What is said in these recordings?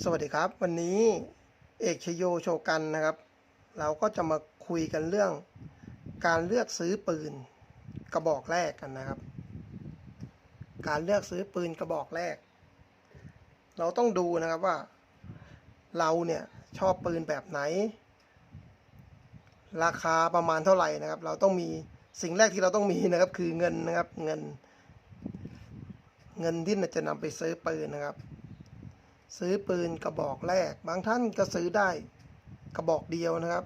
สวัสดีครับ วันนี้เอกชโยโชกันนะครับ เราก็จะมาคุยกันเรื่อง การเลือกซื้อปืนกระบอกแรกกันนะครับ การเลือกซื้อปืนกระบอกแรก เราต้องดูนะครับว่า เราเนี่ยชอบปืนแบบไหน ราคาประมาณเท่าไหร่นะครับ เราต้องมีสิ่งแรกที่เราต้องมีนะครับคือเงินนะครับเงิน เงินที่จะนำไปซื้อปืนนะครับ ซื้อปืนกระบอกแรก บางท่านก็ซื้อได้กระบอกเดียวนะครับ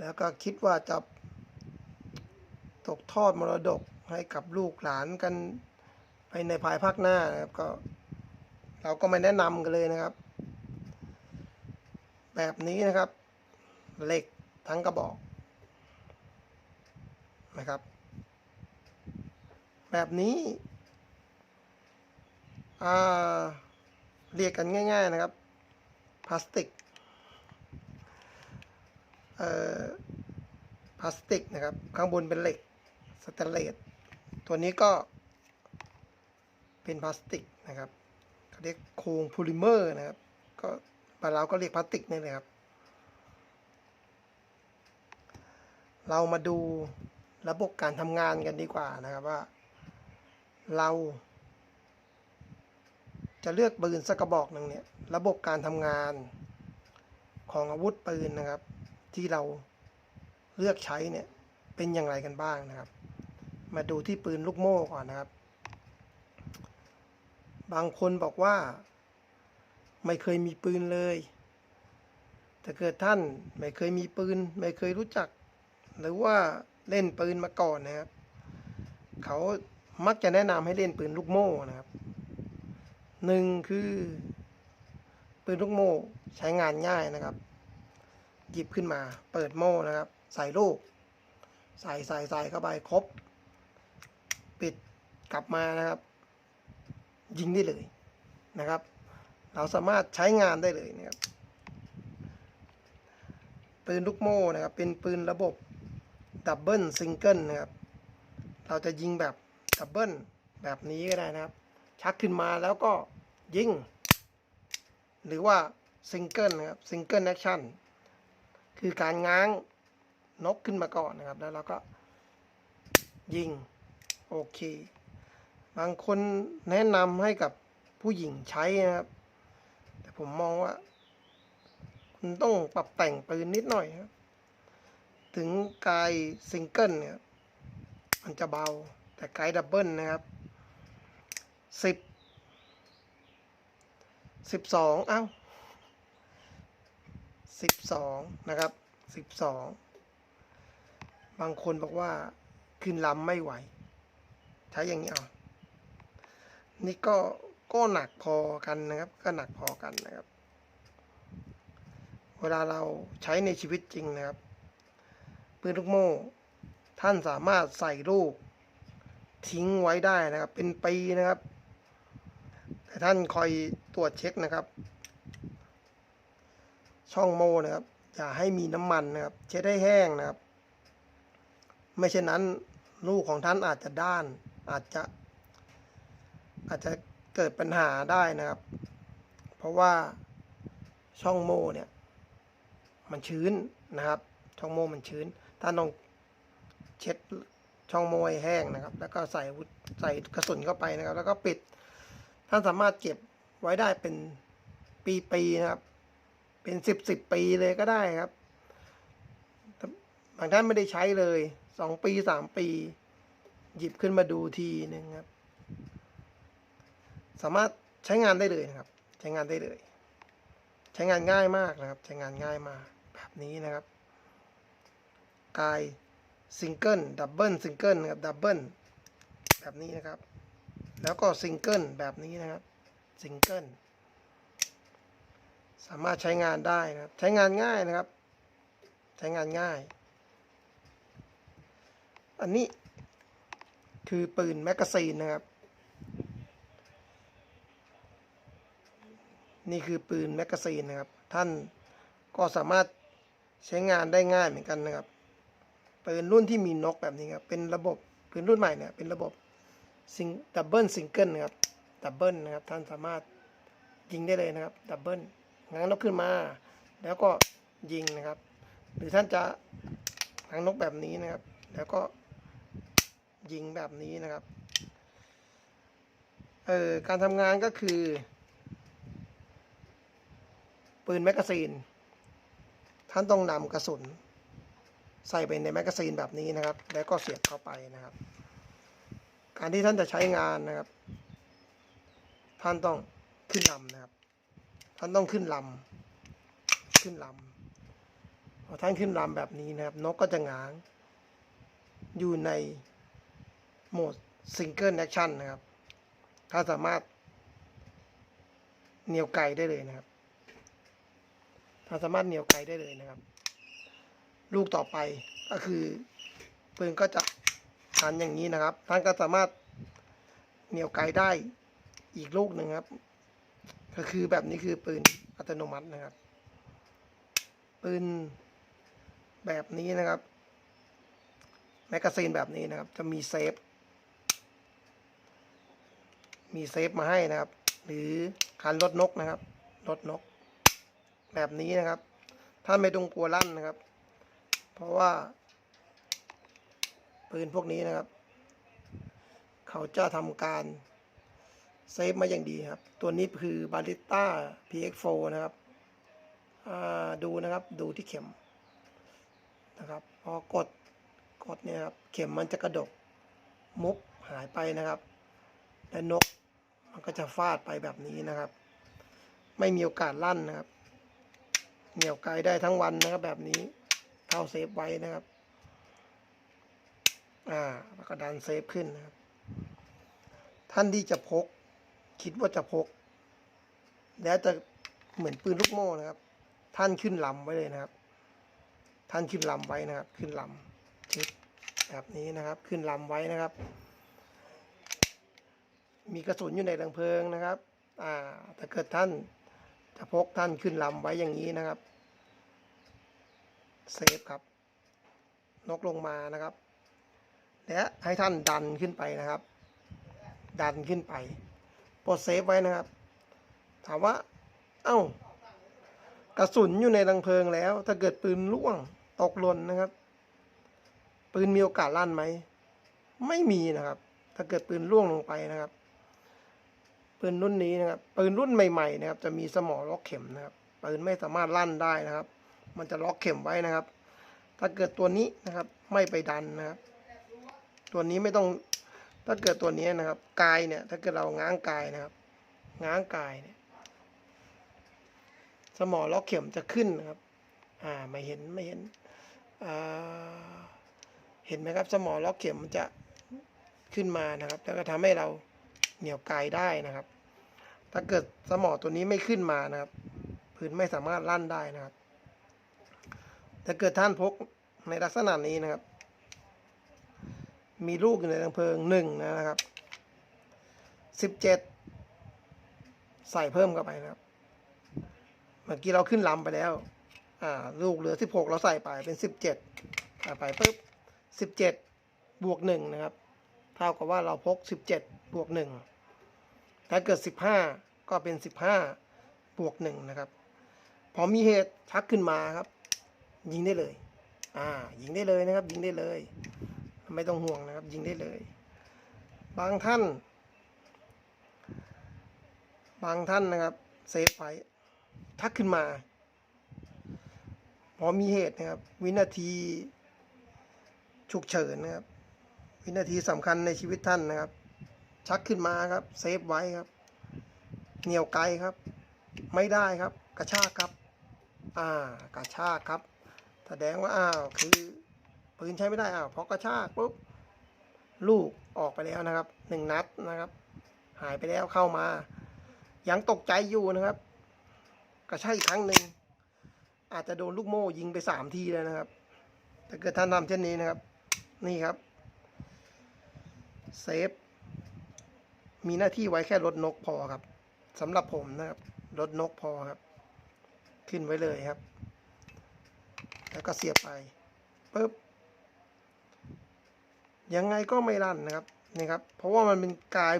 แล้วก็คิดว่าจะตกทอดมรดกให้กับลูกหลานกันไปในภายภาคหน้านะครับก็ เราก็ไม่แนะนำกันเลยนะครับ แบบนี้นะครับเหล็กทั้งกระบอกนะครับ แบบนี้อ่า เรียกกันง่าย ๆนะครับพลาสติกเอ่อพลาสติกนะครับ ข้างบนเป็นเหล็กสแตนเลสตัวนี้ก็เป็นพลาสติกนะครับเขาเรียกโครงโพลิเมอร์นะครับ ก็บ้านเราก็เรียกพลาสติกนี่เลยครับ เรามาดูระบบการทำงานกันดีกว่านะครับว่า เรา จะเลือกปืนสักกระบอกหนึ่งเนี่ย ระบบการทำงานของอาวุธปืนนะครับ ที่เราเลือกใช้เนี่ยเป็นอย่างไรกันบ้างนะครับ มาดูที่ปืนลูกโม่ก่อนนะครับ บางคนบอกว่า ไม่เคยมีปืนเลยถ้าเกิดท่านไม่เคยมีปืน ไม่เคยรู้จัก หรือว่าเล่นปืนมาก่อนนะครับ เขามักจะแนะนำให้เล่นปืนลูกโม่นะครับ หนึ่งคือปืนลูกโม่ใช้งานง่ายนะครับ หยิบขึ้นมาเปิดโม่นะครับ ใส่ลูก ใส่ใส่ใส่เข้าไปครบ ปิดกลับมานะครับ ยิงได้เลยนะครับ เราสามารถใช้งานได้เลยนะครับปืนลูกโม่นะครับ เป็นปืนระบบดับเบิลซิงเกิลนะครับ เราจะยิงแบบดับเบิลแบบนี้ก็ได้นะครับ ชักขึ้นมาแล้วก็ยิง หรือว่าซิงเกิลนะครับซิงเกิลแอคชั่นคือการง้างนกขึ้นมาก่อนนะครับ แล้วเราก็ยิง โอเค บางคนแนะนำให้กับผู้หญิงใช้นะครับ แต่ผมมองว่า คุณต้องปรับแต่งปืนนิดหน่อยครับ ถึงไกายซิงเกิลเนี่ย มันจะเบาแต่ไกายดับเบิลนะครับ สิบสิบสองเอ้าสิบสองนะครับสิบสองบางคนบอกว่าขึ้นลำไม่ไหว ใช้อย่างนี้เอานี่ก็ก็หนักพอกันนะครับ ก็หนักพอกันนะครับ เวลาเราใช้ในชีวิตจริงนะครับปืนลูกโม่ท่านสามารถใส่ลูกทิ้งไว้ได้นะครับ เป็นปีนะครับ แต่ท่านคอยตรวจเช็คนะครับ ช่องโม่นะครับ อย่าให้มีน้ำมันนะครับ เช็ดให้แห้งนะครับ ไม่เช่นนั้นลูกของท่านอาจจะด้านอาจจะ อาจจะเกิดปัญหาได้นะครับ เพราะว่าช่องโม่เนี่ย มันชื้นนะครับ ช่องโม่มันชื้นท่านต้องเช็ดช่องโม่ให้แห้งนะครับ แล้วก็ใส่ใส่กระสุนเข้าไปนะครับ แล้วก็ปิด ท่านสามารถเก็บไว้ได้เป็นปีๆนะครับ เป็นสิบสิบปีเลยก็ได้ครับบางท่านไม่ได้ใช้เลยสองปีสามปี หยิบขึ้นมาดูทีหนึ่งครับ สามารถใช้งานได้เลยนะครับ ใช้งานได้เลย ใช้งานง่ายมากนะครับ ใช้งานง่ายมากแบบนี้นะครับกายซิงเกิลดับเบิลซิงเกิลนะครับดับเบิลแบบนี้นะครับ แล้วก็ซิงเกิลแบบนี้นะครับซิงเกิลสามารถใช้งานได้นะครับ ใช้งานง่ายนะครับ ใช้งานง่าย อันนี้คือปืนแมกกาซีนนะครับ นี่คือปืนแมกกาซีนนะครับ ท่านก็สามารถใช้งานได้ง่ายเหมือนกันนะครับปืนรุ่นที่มีนกแบบนี้ครับเป็นระบบปืนรุ่นใหม่เนี่ยเป็นระบบ ซิงดับเบิลซิงเกิลนะครับดับเบิลนะครับท่านสามารถยิงได้เลยนะครับดับเบิลง้างนกขึ้นมา แล้วก็ยิงนะครับ หรือท่านจะง้างนกแบบนี้นะครับ แล้วก็ยิงแบบนี้นะครับเอ่อการทำงานก็คือ ปืนแมกกาซีน ท่านต้องนำกระสุน ใส่ไปในแมกกาซีนแบบนี้นะครับ แล้วก็เสียบเข้าไปนะครับ การที่ท่านจะใช้งานนะครับ ท่านต้องขึ้นลำนะครับ ท่านต้องขึ้นลำขึ้นลำพอท่านขึ้นลำแบบนี้นะครับ นกก็จะง้าง อยู่ในโหมดซิงเกิลแอคชั่นนะครับถ้านสามารถเหนียวไกลได้เลยนะครับถ้านสามารถเหนียวไกลได้เลยนะครับ ลูกต่อไปก็คือปืนก็จะ หันอย่างนี้นะครับ ท่านก็สามารถเหนี่ยวไกลได้อีกลูกหนึ่งครับ ก็คือแบบนี้คือปืนอัตโนมัตินะครับ ปืนแบบนี้นะครับ แมกกาซีนแบบนี้นะครับ จะมีเซฟ มีเซฟมาให้นะครับ หรือคันรถนกนะครับรถนก แบบนี้นะครับ ท่านไม่ต้องกลัวลั่นนะครับ เพราะว่า ปืนพวกนี้นะครับ เขาจะทำการเซฟมาอย่างดีครับ ตัวนี้คือบาลิต้า PX4 นะครับดูนะครับดูที่เข็มนะครับพอกดกดเนี่ยครับเข็มมันจะกระดกมุกหายไปนะครับ และนกมันก็จะฟาดไปแบบนี้นะครับ ไม่มีโอกาสลั่นนะครับ เหนี่ยวไกลได้ทั้งวันนะครับแบบนี้เท่าเซฟไว้นะครับ อ่าแล้วก็ดันเซฟขึ้นนะครับ ท่านที่จะพก คิดว่าจะพก แล้วจะเหมือนปืนลูกโม่นะครับ ท่านขึ้นลำไว้เลยนะครับ ท่านขึ้นลำไว้นะครับ ขึ้นลำชึบแบบนี้นะครับ ขึ้นลำไว้นะครับ มีกระสุนอยู่ในดังเพลิงนะครับ อ่าถ้าเกิดท่านจะพกท่านขึ้นลำไว้อย่างนี้นะครับ เซฟครับ นกลงมานะครับ และให้ท่านดันขึ้นไปนะครับ ดันขึ้นไปปลดเซฟไว้นะครับ ถามว่า เอ้ากระสุนอยู่ในรังเพลิงแล้ว ถ้าเกิดปืนล่วงตกหล่นนะครับ ปืนมีโอกาสลั่นไหม ไม่มีนะครับ ถ้าเกิดปืนล่วงลงไปนะครับ ปืนรุ่นนี้นะครับ ปืนรุ่นใหม่ๆนะครับ จะมีสมอล็อกเข็มนะครับ ปืนไม่สามารถลั่นได้นะครับ มันจะล็อกเข็มไว้นะครับ ถ้าเกิดตัวนี้นะครับ ไม่ไปดันนะครับ ตัวนี้ไม่ต้องถ้าเกิดตัวนี้นะครับกายเนี่ย ถ้าเกิดเราง้างกายนะครับ ง้างกายเนี่ย สมอล็อกเข็มจะขึ้นนะครับ อ่าไม่เห็นไม่เห็นอ่าเห็นไหมครับ สมอล็อกเข็มมันจะขึ้นมานะครับ แล้วก็ทำให้เราเหนี่ยวไกลได้นะครับ ถ้าเกิดสมอตัวนี้ไม่ขึ้นมานะครับพื้นไม่สามารถลั่นได้นะครับถ้าเกิดท่านพกในลักษณะนี้นะครับ มีลูกอยู่ในรังเพลิงหนึ่งนะครับสิบเจ็ดใส่เพิ่มเข้าไปนะครับ เมื่อกี้เราขึ้นลำไปแล้ว อ่า ลูกเหลือสิบหกเราใส่ไปเป็นสิบเจ็ดใส่ไปปุ๊บสิบเจ็ดบวกหนึ่งนะครับ เท่ากับว่าเราพกสิบเจ็ดบวกหนึ่งถ้าเกิดสิบห้าก็เป็นสิบห้าบวกหนึ่งนะครับ พอมีเหตุชักขึ้นมาครับ ยิงได้เลย อ่า ยิงได้เลยนะครับ ยิงได้เลย ไม่ต้องห่วงนะครับ ยิงได้เลย บางท่าน บางท่านนะครับเซฟไว้ทักขึ้นมา พอมีเหตุนะครับ วินาทีฉุกเฉินนะครับ วินาทีสำคัญในชีวิตท่านนะครับ ชักขึ้นมาครับ เซฟไว้ครับ เหนียวไกลครับ ไม่ได้ครับ กระชากครับ อ่ากระชากครับ แสดงว่าอ้าวคือ ปืนใช้ไม่ได้อ้าวเพราะกระชากปุ๊บลูกออกไปแล้วนะครับหนึ่งนัดนะครับ หายไปแล้วเข้ามา ยังตกใจอยู่นะครับ กระชากอีกครั้งหนึ่งอาจจะโดนลูกโม่ยิงไปสามทีเลยนะครับถ้าเกิดท่านทำเช่นนี้นะครับ นี่ครับเซฟมีหน้าที่ไว้แค่รถนกพอครับสำหรับผมนะครับรถนกพอครับ ขึ้นไว้เลยครับ แล้วก็เสียบไปปุ๊บ ยังไงก็ไม่ลั่นนะครับนี่ครับ เพราะว่ามันเป็นกาย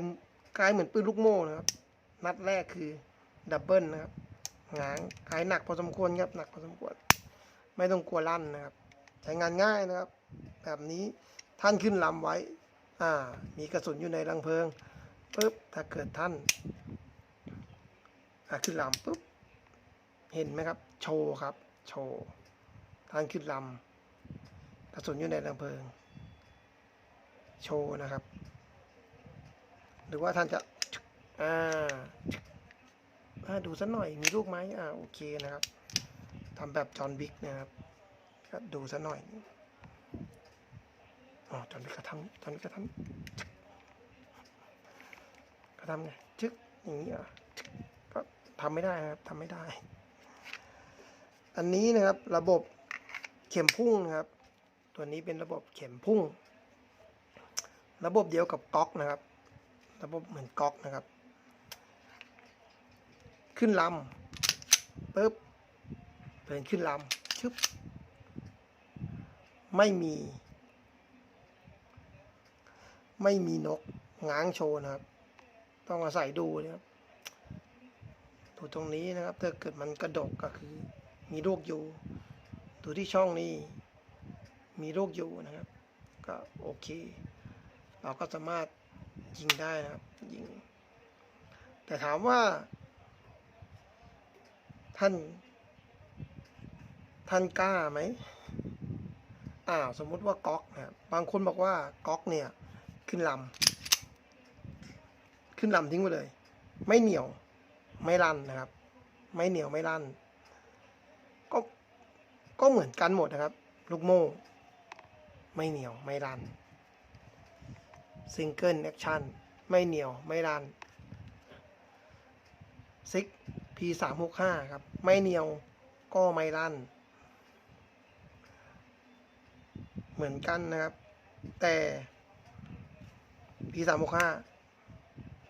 กายเหมือนปืนลูกโม่นะครับ นัดแรกคือดับเบิลนะครับหางหายหนักพอสมควรครับหนักพอสมควร ไม่ต้องกลัวลั่นนะครับ ใช้งานง่ายนะครับ แบบนี้ท่านขึ้นลำไว้ อ่า มีกระสุนอยู่ในรังเพลิงปุ๊บถ้าเกิดท่านอ่าขึ้นลำปุ๊บเห็นไหมครับ โชว์ครับ โชว์ท่านขึ้นลำกระสุนอยู่ในรังเพลิง โชว์นะครับ หรือว่าท่านจะอ่าอ่าดูสักหน่อยมีลูกไหมอ่าโอเคนะครับทำแบบจอห์นบิ๊กนะครับก็ดูสักหน่อยอ๋อจอห์นบิ๊กเขาทำจอห์นบิ๊กเขาทำเขาทำไงชึกอย่างนี้อะก็ทำไม่ได้นะครับทำไม่ได้ อันนี้นะครับระบบเข็มพุ่งนะครับ ตัวนี้เป็นระบบเข็มพุ่ง ระบบเดียวกับก๊อกนะครับ ระบบเหมือนก๊อกนะครับ ขึ้นลำปุ๊บเดินขึ้นลำชึบไม่มี ไม่มีนกง้างโชว์นะครับ ต้องอาศัยดูนะครับดูตรงนี้นะครับ ถ้าเกิดมันกระดกก็คือ มีลูกอยู่ ดูที่ช่องนี้ มีลูกอยู่นะครับ ก็โอเค เราก็สามารถยิงได้นะครับยิง แต่ถามว่า ท่าน ท่านกล้าไหมอ้าวสมมุติว่าก๊อกนะครับบางคนบอกว่าก๊อกเนี่ย ขึ้นลำขึ้นลำทิ้งไปเลย ไม่เหนียวไม่ลั่นนะครับ ไม่เหนียวไม่ลั่น ก็ก็เหมือนกันหมดนะครับ ลูกโม่ ไม่เหนียวไม่ลั่น ซิงเกิลแอคชั่นไม่เหนียวไม่รันซิก P สามหกห้าครับ ไม่เหนียวก็ไม่รันเหมือนกันนะครับ แต่ P สามหกห้า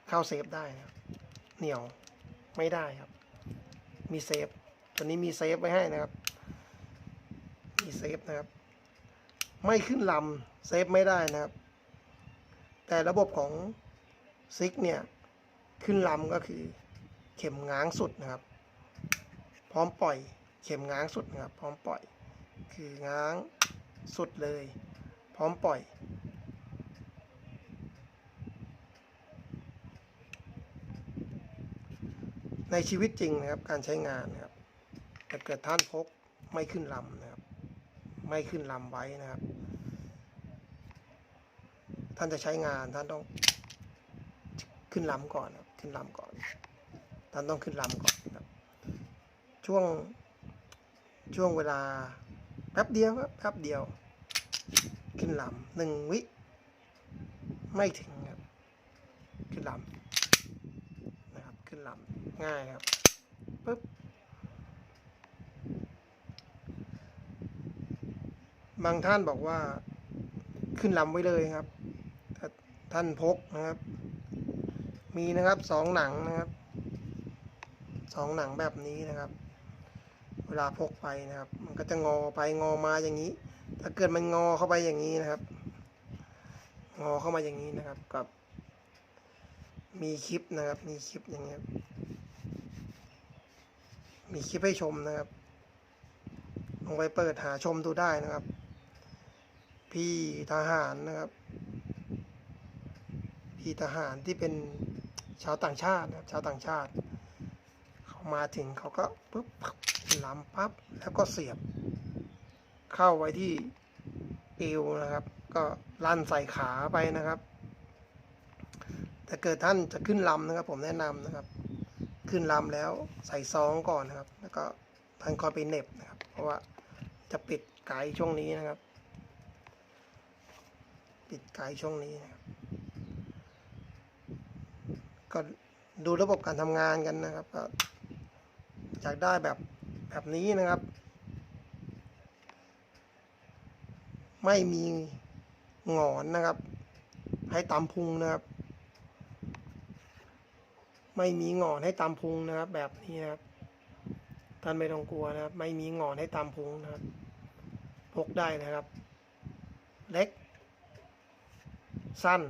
เข้าเซฟได้นะเหนียวไม่ได้ครับ มีเซฟตัวนี้มีเซฟไว้ให้นะครับ มีเซฟนะครับ ไม่ขึ้นลำเซฟไม่ได้นะครับ แต่ระบบของซิกเนี่ยขึ้นลำก็คือเข็มง้างสุดนะครับ พร้อมปล่อยเข็มง้างสุดนะครับ พร้อมปล่อย คือง้างสุดเลย พร้อมปล่อย ในชีวิตจริงนะครับการใช้งานนะครับถ้าเกิดท่านพกไม่ขึ้นลำนะครับ ไม่ขึ้นลำไว้นะครับ ท่านจะใช้งานท่านต้องขึ้นลำก่อนครับขึ้นลำก่อน ท่านต้องขึ้นลำก่อนครับ ช่วงช่วงเวลาแป๊บเดียวครับแป๊บเดียว ขึ้นลำหนึ่งวิ ไม่ถึงครับ ขึ้นลำนะครับ ขึ้นลำง่ายครับปึ๊บบางท่านบอกว่าขึ้นลำไว้เลยครับ ท่านพกนะครับ มีนะครับสองหนังนะครับสองหนังแบบนี้นะครับ เวลาพกไปนะครับ มันก็จะงอไปงอมาอย่างนี้ ถ้าเกิดมันงอเข้าไปอย่างนี้นะครับ งอเข้ามาอย่างนี้นะครับ กับ มีคลิปนะครับ มีคลิปอย่างเงี้ยมีคลิปให้ชมนะครับลงไปเปิดหาชมดูได้นะครับ พี่ทหารนะครับ พี่ทหารที่เป็นชาวต่างชาตินะครับชาวต่างชาติเขามาถึงเขาก็ปุ๊บล้ำปั๊บแล้วก็เสียบ เข้าไว้ที่เอวนะครับ ก็ลั่นใส่ขาไปนะครับ แต่เกิดท่านจะขึ้นลำนะครับ ผมแนะนำนะครับ ขึ้นลำแล้วใส่ซองก่อนนะครับ แล้วก็ท่านคอยไปเน็บนะครับ เพราะว่าจะปิดไกด์ช่วงนี้นะครับ ปิดไกด์ช่วงนี้นะครับ ก็ดูระบบการทำงานกันนะครับก็อยากได้แบบแบบนี้นะครับ ไม่มีหงอนนะครับ ให้ตามพุงนะครับ ไม่มีหงอนให้ตามพุงนะครับ แบบนี้นะครับท่านไม่ต้องกลัวนะครับ ไม่มีหงอนให้ตามพุงนะครับ พกได้นะครับ เล็ก สั้น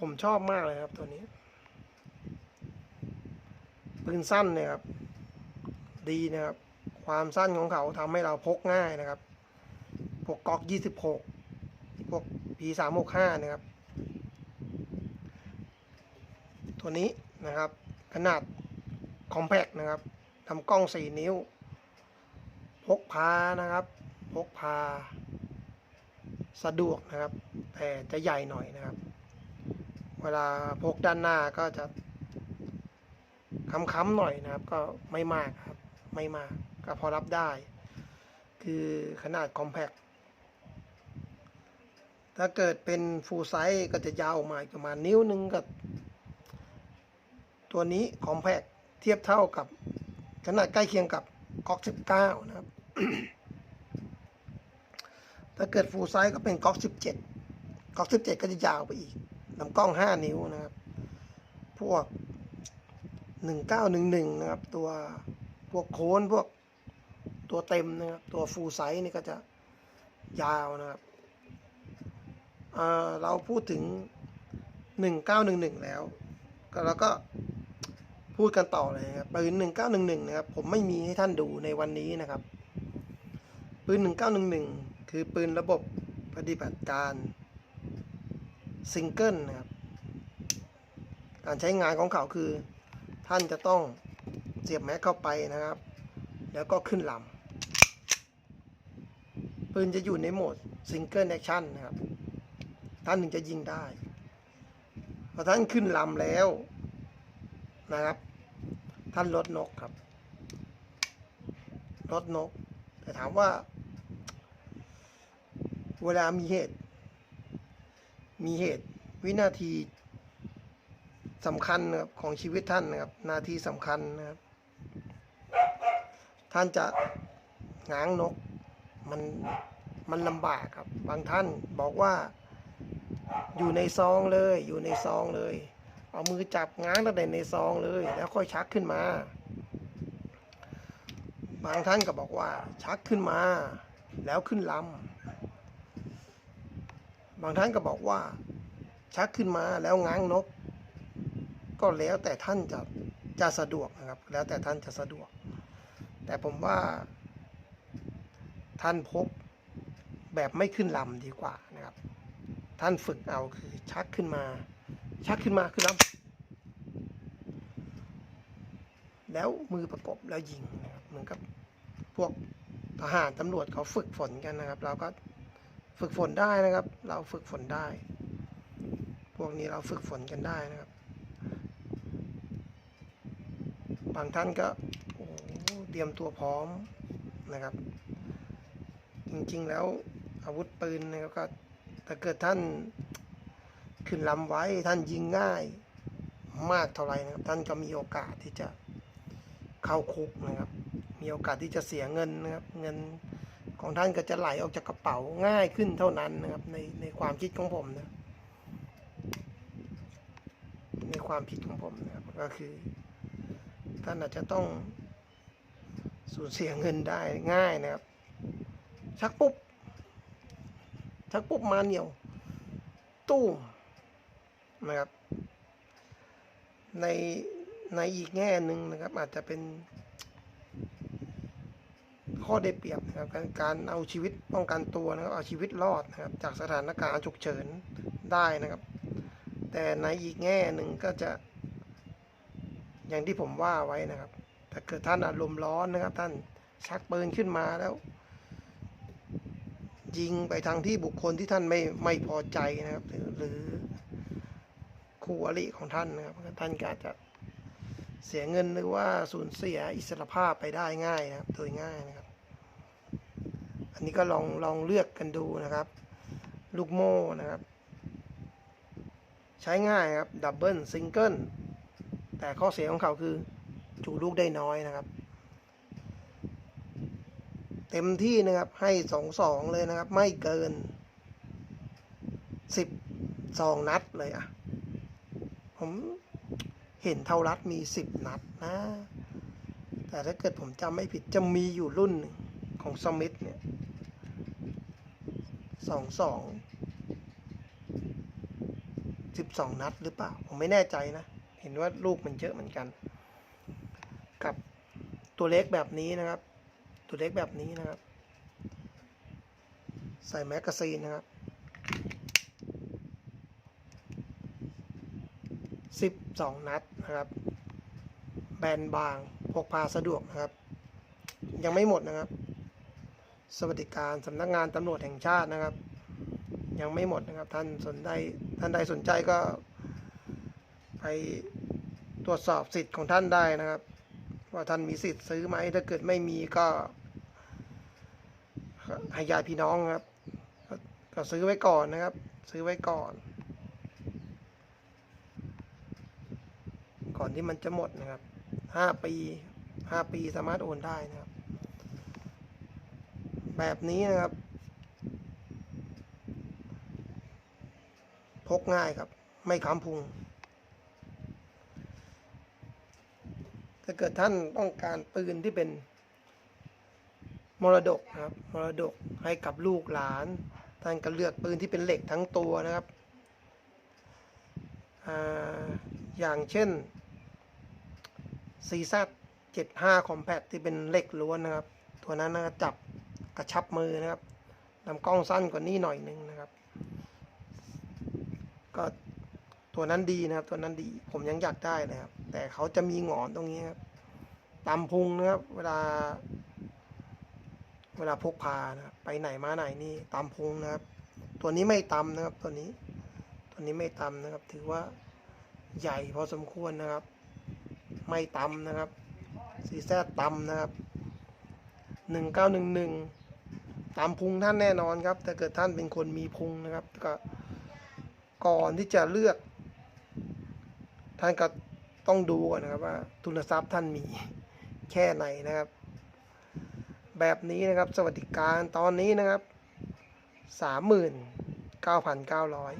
ผมชอบมากเลยครับตัวนี้ ปืนสั้นเนี่ยครับ ดีนะครับ ความสั้นของเขาทำให้เราพกง่ายนะครับ พวกก๊อกยี่สิบหกพวก P สามหกห้านะครับ ตัวนี้นะครับ ขนาดคอมแพกนะครับทำกล้องสี่นิ้ว พกพานะครับ พกพา สะดวกนะครับ แต่จะใหญ่หน่อยนะครับ เวลาพกด้านหน้าก็จะค้ำๆหน่อยนะครับ ก็ไม่มากครับ ไม่มากก็พอรับได้ คือขนาดคอมแพคถ้าเกิดเป็นฟูลไซส์ก็จะยาวมาอีกประมาณนิ้วหนึ่งกับ ตัวนี้คอมแพคเทียบเท่ากับ ขนาดใกล้เคียงกับก๊อก19 นะครับ ถ้าเกิดฟูลไซส์ก็เป็นก๊อก17ก๊อก17 ก็จะยาวไปอีก ลำกล้อง 5 นิ้วนะครับ พวก 1911 นะครับ ตัวพวกโคนพวกตัวเต็มนะครับ ตัวฟูลไซส์นี่ก็จะยาวนะครับเเราพูดถึง 1911 แล้ว ก็แล้วก็พูดกันต่อเลยครับปืน 1911 นะครับ ผมไม่มีให้ท่านดูในวันนี้นะครับ ปืน 1911 คือปืนระบบปฏิบัติการ ซิงเกิลนะครับ การใช้งานของเขาคือ ท่านจะต้องเสียบแม็กเข้าไปนะครับ แล้วก็ขึ้นลำปืนจะอยู่ในโหมดซิงเกิลแอคชั่นนะครับ ท่านถึงจะยิงได้พอท่านขึ้นลำแล้วนะครับ ท่านลดนกครับลดนก แต่ถามว่า เวลามีเหตุ มีเหตุวินาทีสำคัญนะครับของชีวิตท่านนะครับ นาทีสำคัญนะครับ ท่านจะง้างนกมันมันลำบากครับ บางท่านบอกว่า อยู่ในซองเลย อยู่ในซองเลย เอามือจับง้างตั้งแต่ในซองเลย แล้วค่อยชักขึ้นมา บางท่านก็บอกว่า ชักขึ้นมา แล้วขึ้นลำ บางท่านก็บอกว่า ชักขึ้นมาแล้วง้างนก ก็แล้วแต่ท่านจะจะสะดวกนะครับ แล้วแต่ท่านจะสะดวก แต่ผมว่า ท่านพบแบบไม่ขึ้นลำดีกว่านะครับ ท่านฝึกเอาคือชักขึ้นมา ชักขึ้นมาขึ้นลำแล้วมือประกบแล้วยิงนะครับเหมือนกับพวกทหารตำรวจเขาฝึกฝนกันนะครับ เราก็ ฝึกฝนได้นะครับ เราฝึกฝนได้ พวกนี้เราฝึกฝนกันได้นะครับ บางท่านก็เตรียมตัวพร้อมนะครับ จริงๆแล้วอาวุธปืนนะครับก็ถ้าเกิดท่านขึ้นลำไว้ท่านยิงง่ายมากเท่าไหร่นะครับ ท่านก็มีโอกาสที่จะเข้าคุกนะครับ มีโอกาสที่จะเสียเงินนะครับ เงิน ของท่านก็จะไหลออกจากกระเป๋าง่ายขึ้นเท่านั้นนะครับ ในในความคิดของผมนะ ในความคิดของผมนะครับก็คือ ท่านอาจจะต้องสูญเสียเงินได้ง่ายนะครับ ชักปุ๊บ ชักปุ๊บมาเหนียว ตู้นะครับ ในในอีกแง่หนึ่งนะครับ อาจจะเป็นข้อได้เปรียบ นะครับการเอาชีวิตป้องกันตัวนะครับเอาชีวิตรอดนะครับจากสถานการณ์ฉุกเฉินได้นะครับ แต่ในอีกแง่หนึ่งก็จะ อย่างที่ผมว่าไว้นะครับถ้าเกิดท่านอารมณ์ร้อนนะครับ ท่านชักปืนขึ้นมาแล้ว ยิงไปทางที่บุคคลที่ท่านไม่ไม่พอใจนะครับ หรือคู่อริของท่านนะครับท่านอาจจะเสียเงินหรือว่าสูญเสียอิสรภาพไปได้ง่ายนะครับ โดยง่ายนะครับ อันนี้ก็ลองลองเลือกกันดูนะครับ ลูกโม่นะครับ ใช้ง่ายครับดับเบิลซิงเกิลแต่ข้อเสียของเขาคือจุลูกได้น้อยนะครับ เต็มที่นะครับให้สองสองเลยนะครับ ไม่เกินสิบสองนัดเลยอะ ผมเห็นเท่ารัดมีสิบนัดนะ แต่ถ้าเกิดผมจำไม่ผิดจะมีอยู่รุ่นของสมิธเนี่ย สองสองสิบสองนัดหรือเปล่า ผมไม่แน่ใจนะ เห็นว่าลูกมันเยอะเหมือนกัน กับตัวเล็กแบบนี้นะครับ ตัวเล็กแบบนี้นะครับ ใส่แมกกาซีนนะครับสิบสองนัดนะครับ แบนบางพกพาสะดวกนะครับ ยังไม่หมดนะครับ สวัสดิการสำนักงานตำรวจแห่งชาตินะครับ ยังไม่หมดนะครับ ท่านสนใจท่านใดสนใจก็ ไปตรวจสอบสิทธิ์ของท่านได้นะครับ ว่าท่านมีสิทธิ์ซื้อไหมถ้าเกิดไม่มีก็ให้ญาติพี่น้องครับ ก็ซื้อไว้ก่อนนะครับ ซื้อไว้ก่อน ก่อนที่มันจะหมดนะครับห้าปีห้าปีสามารถโอนได้นะครับ แบบนี้นะครับ พกง่ายครับ ไม่ค้ำพุง ถ้าเกิดท่านต้องการปืนที่เป็น มรดกนะครับ มรดกให้กับลูกหลาน ท่านก็เลือกปืนที่เป็นเหล็กทั้งตัวนะครับออย่างเช่น CZ 75 Compact ที่เป็นเหล็กล้วนนะครับ ตัวนั้นนะจับกระชับมือนะครับลำกล้องสั้นกว่านี้หน่อยหนึ่งนะครับ ก็ตัวนั้นดีนะครับ ตัวนั้นดีผมยังอยากได้นะครับ แต่เขาจะมีหงอนตรงนี้ครับตามพุงนะครับ เวลา เวลาพกพานะครับไปไหนมาไหนนี่ตามพุงนะครับ ตัวนี้ไม่ตำนะครับ ตัวนี้ ตัวนี้ไม่ตำนะครับ ถือว่าใหญ่พอสมควรนะครับ ไม่ตำนะครับซีแซดตำนะครับหนึ่งเก้าหนึ่งหนึ่งตามพุงท่านแน่นอนครับ ถ้าเกิดท่านเป็นคนมีพุงนะครับ ก็ ก่อนที่จะเลือก ท่านก็ต้องดูก่อนนะครับว่า ทุนทรัพย์ท่านมีแค่ไหนนะครับ แบบนี้นะครับสวัสดิการตอนนี้นะครับสามหมื่นเก้าพันเก้าร้อย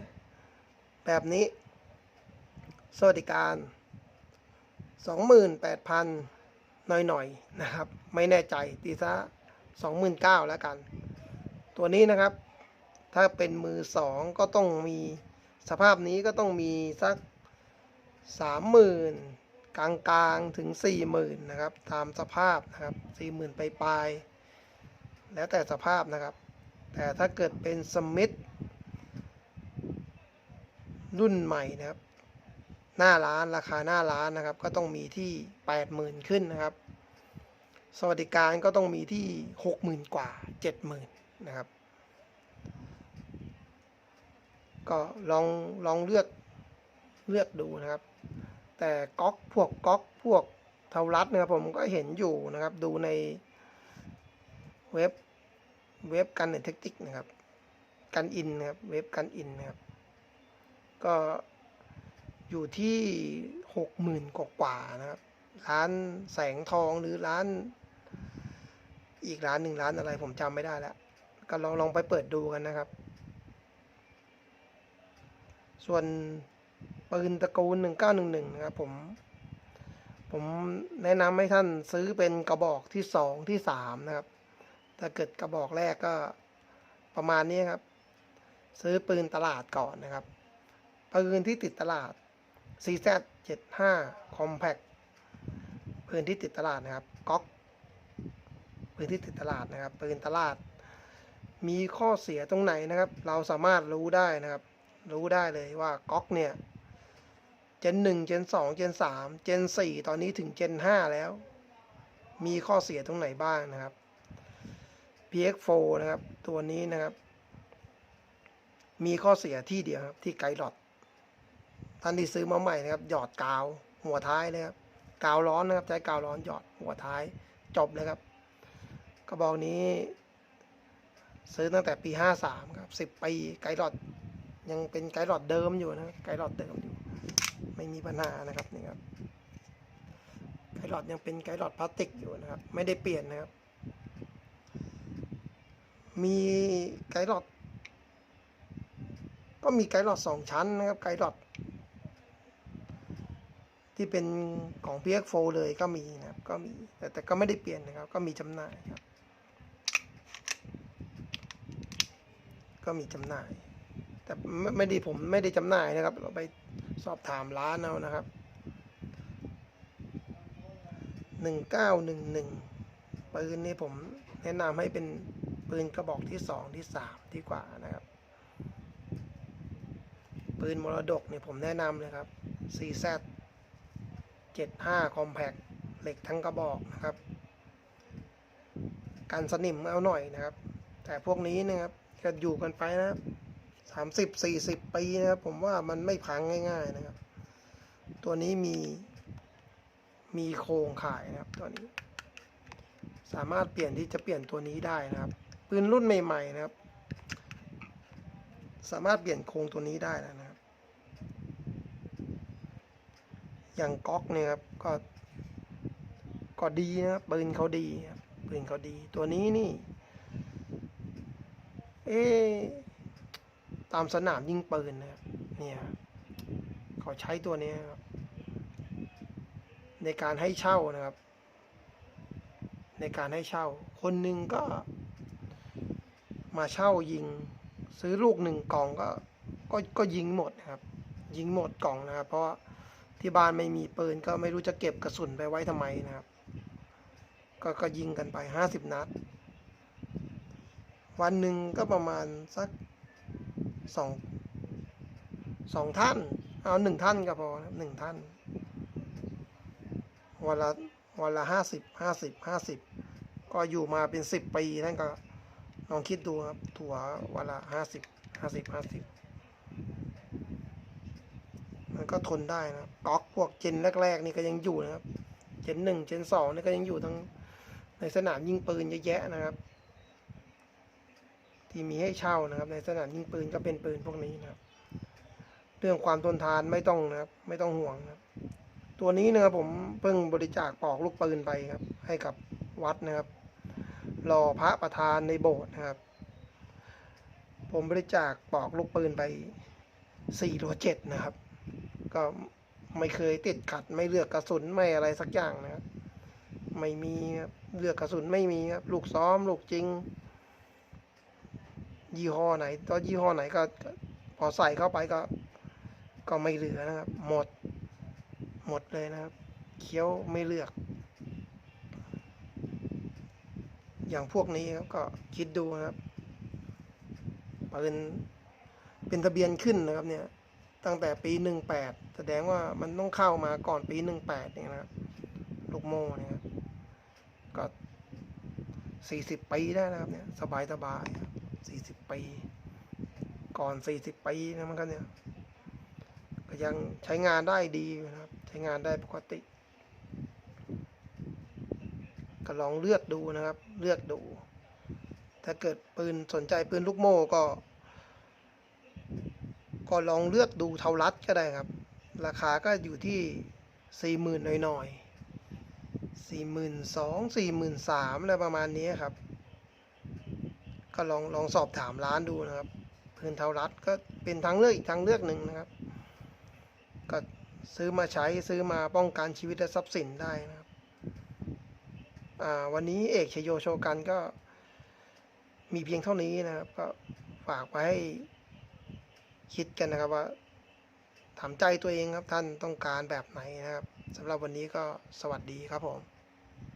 แบบนี้ สวัสดิการสองหมื่นแปดพันหน่อยๆนะครับ ไม่แน่ใจตีซะสองหมื่นเก้าแล้วกัน ตัวนี้นะครับถ้าเป็นมือสองก็ต้องมี สภาพนี้ก็ต้องมีสักสามหมื่นกลางๆถึงสี่หมื่นนะครับ ตามสภาพนะครับสี่หมื่นไปปลายแล้วแต่สภาพนะครับ แต่ถ้าเกิดเป็นสมิธรุ่นใหม่นะครับ หน้าร้านราคาหน้าร้านนะครับ ก็ต้องมีที่แปดหมื่นขึ้นนะครับ สวัสดิการก็ต้องมีที่หกหมื่นกว่าเจ็ดหมื่นนะครับ ก็ลองลองเลือกเลือกดูนะครับ แต่ก๊อกพวกก๊อกพวกเทารัดนะครับผมก็เห็นอยู่นะครับ ดูในเว็บเว็บกันเน็ตเทคนิคนะครับ กันอินนะครับเว็บกันอินนะครับ ก็อยู่ที่หกหมื่นกว่านะครับ ร้านแสงทองหรือร้าน อีกร้านหนึ่งร้านอะไรผมจำไม่ได้แล้ว ก็ลองลองไปเปิดดูกันนะครับ ส่วนปืนตระกูล 1911 นะครับผม ผมแนะนำให้ท่านซื้อเป็นกระบอกที่สองที่สามนะครับ ถ้าเกิดกระบอกแรกก็ประมาณนี้ครับ ซื้อปืนตลาดก่อนนะครับ ปืนที่ติดตลาด CZ 75 Compact ปืนที่ติดตลาดนะครับก๊อกปืนที่ติดตลาดนะครับปืนตลาด มีข้อเสียตรงไหนนะครับ เราสามารถรู้ได้นะครับ รู้ได้เลยว่าก๊อกเนี่ย เจนหนึ่งเจนสองเจนสามเจนสี่ตอนนี้ถึงเจนห้าแล้ว มีข้อเสียตรงไหนบ้างนะครับ PX4 นะครับ ตัวนี้นะครับ มีข้อเสียที่เดียวครับ ที่ไกด์หลอดท่านที่ซื้อมาใหม่นะครับ หยอดกาว หัวท้ายนะครับ กาวร้อนนะครับ ใช้กาวร้อนหยอดหัวท้ายจบเลยครับ กระบอกนี้ ซื้อตั้งแต่ปีห้าสามครับสิบปีไกด์หลอด ยังเป็นไกด์หลอดเดิมอยู่นะไกด์หลอดเดิมอยู่ ไม่มีปัญหานะครับนี่ครับไกด์หลอดยังเป็นไกด์หลอดพลาสติกอยู่นะครับ ไม่ได้เปลี่ยนนะครับ มีไกด์หลอด ก็มีไกด์หลอดสองชั้นนะครับ ไกด์หลอด ที่เป็นของ PX4 เลยก็มีนะครับ ก็มีแต่แต่ก็ไม่ได้เปลี่ยนนะครับ ก็มีจำหน่ายครับ ก็มีจำหน่าย แต่ไม่ไม่ได้ผมไม่ได้จำหน่ายนะครับ เราไปสอบถามร้านเอานะครับหนึ่งเก้าหนึ่งหนึ่งปืนนี่ผมแนะนำให้เป็นปืนกระบอกที่สองที่สามดีกว่านะครับ ปืนมรดกเนี่ยผมแนะนำเลยครับ CZ 75 Compact เหล็กทั้งกระบอกนะครับการสนิมเอาหน่อยนะครับ แต่พวกนี้นะครับก็อยู่กันไปนะครับ สามสิบสี่สิบปีนะครับ ผมว่ามันไม่พังง่าย ๆนะครับ ตัวนี้มี มีโครงข่ายนะครับ ตัวนี้ สามารถเปลี่ยนที่จะเปลี่ยนตัวนี้ได้นะครับปืนรุ่นใหม่ๆนะครับ สามารถเปลี่ยนโครงตัวนี้ได้แล้วนะครับ อย่างก๊อกเนี่ยครับก็ก็ดีนะครับปืนเขาดีครับปืนเขาดี ตัวนี้นี่ เอะ ตามสนามยิงปืนนะครับเนี่ยเขาใช้ตัวนี้ครับในการให้เช่านะครับ ในการให้เช่า คนหนึ่งก็มาเช่ายิง ซื้อลูกหนึ่งกล่องก็ก็ก็ยิงหมดนะครับ ยิงหมดกล่องนะครับ เพราะที่บ้านไม่มีปืนก็ไม่รู้จะเก็บกระสุนไปไว้ทำไมนะครับ ก็ก็ยิงกันไปห้าสิบนัด วันหนึ่งก็ประมาณสัก สองสองท่าน เอาหนึ่งท่านก็พอหนึ่งท่าน วันละวันละห้าสิบห้าสิบห้าสิบก็อยู่มาเป็นสิบปีท่านก็ลองคิดดูครับ ถั่ววันละห้าสิบห้าสิบห้าสิบมันก็ทนได้นะก๊อกพวกเจนแรก ๆ นี่ก็ยังอยู่นะครับ เจนหนึ่งเจนสองนี่ก็ยังอยู่ทั้งในสนามยิงปืนเยอะแยะนะครับ ที่มีให้เช่านะครับ ในสนามยิงปืนก็เป็นปืนพวกนี้นะครับ เรื่องความทนทานไม่ต้องนะครับ ไม่ต้องห่วงนะครับ ตัวนี้นะครับผมเพิ่งบริจาคปลอกลูกปืนไปครับ ให้กับวัดนะครับรอพระประธานในโบสถ์นะครับ ผมบริจาคปลอกลูกปืนไปสี่โลเจ็ดนะครับ ก็ไม่เคยติดขัดไม่เลือกกระสุนไม่อะไรสักอย่างนะครับ ไม่มีครับเลือกกระสุนไม่มีครับ ลูกซ้อม ลูกจริง ยี่ห้อไหนตัวยี่ห้อไหนก็พอใส่เข้าไปก็ ก็ไม่เหลือนะครับ หมด หมดเลยนะครับ เคี้ยวไม่เลือก อย่างพวกนี้ครับก็คิดดูนะครับปืนเป็นทะเบียนขึ้นนะครับเนี่ย ตั้งแต่ปีหนึ่งแปดแสดงว่ามันต้องเข้ามาก่อนปีหนึ่งแปดเนี่ยนะครับ ลูกโม่เนี่ยครับก็สี่สิบปีได้นะครับเนี่ย สบายสบายสี่สิบ ปี ก่อนสี่สิบปีนะมันก็เนี่ย ก็ยังใช้งานได้ดีนะครับ ใช้งานได้ปกติ ก็ลองเลือกดูนะครับ เลือกดู ถ้าเกิดปืนสนใจปืนลูกโม่ก็ ก็ลองเลือกดูเทารัดก็ได้ครับ ราคาก็อยู่ที่สี่หมื่นหน่อยๆสี่หมื่นสองสี่หมื่นสามอะไรประมาณนี้ครับ ก็ลองลองสอบถามร้านดูนะครับปืนเทารัดก็เป็นทางเลือกอีกทางเลือกหนึ่งนะครับ ก็ซื้อมาใช้ซื้อมาป้องกันชีวิตและทรัพย์สินได้นะครับวันนี้เอกชโยโชกันก็มีเพียงเท่านี้นะครับ ก็ฝากไว้ให้คิดกันนะครับว่าถามใจตัวเองครับท่านต้องการแบบไหนนะครับสำหรับวันนี้ก็สวัสดีครับผม